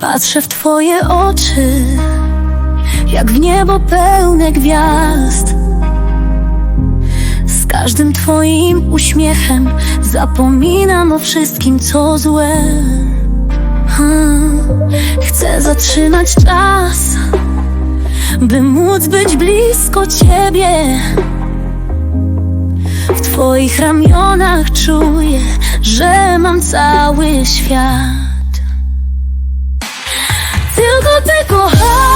Patrzę w twoje oczy Jak w niebo pełne gwiazd. Z każdym twoim uśmiechem Zapominam o wszystkim co złe. Chcę zatrzymać czas By móc być blisko ciebie. W twoich ramionach czuję Że mam cały świat tylko ty,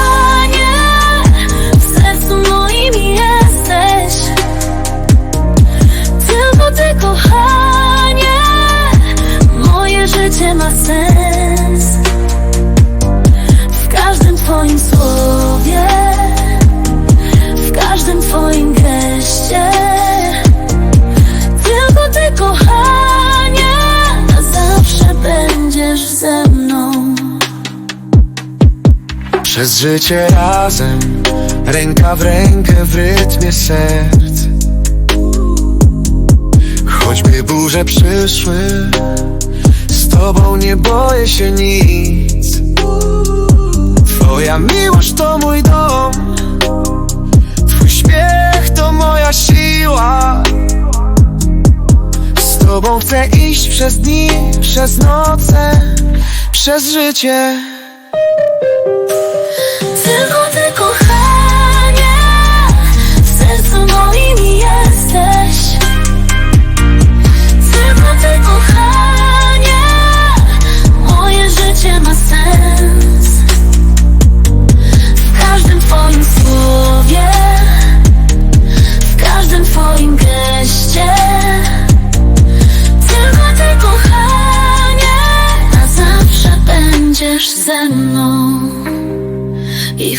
Przez życie razem, ręka w rękę w rytmie serc Choćby burze przyszły, z tobą nie boję się nic. Twoja miłość to mój dom, twój śmiech to moja siła. Z tobą chcę iść przez dni, przez noce, przez życie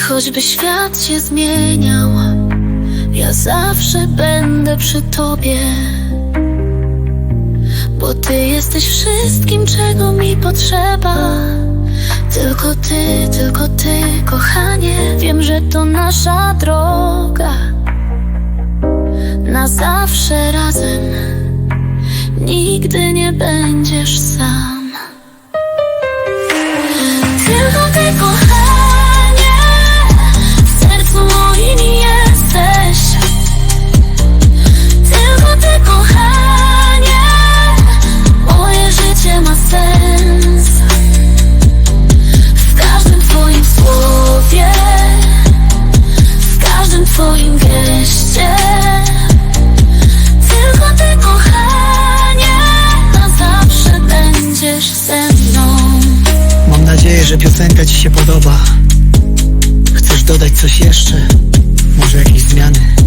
choćby świat się zmieniał, ja zawsze będę przy tobie. Bo ty jesteś wszystkim, czego mi potrzeba. Tylko ty, tylko ty, kochanie, wiem, że to nasza droga. Na zawsze razem, nigdy nie będziesz sam. Że piosenka ci się podoba. Chcesz dodać coś jeszcze? Może jakieś zmiany?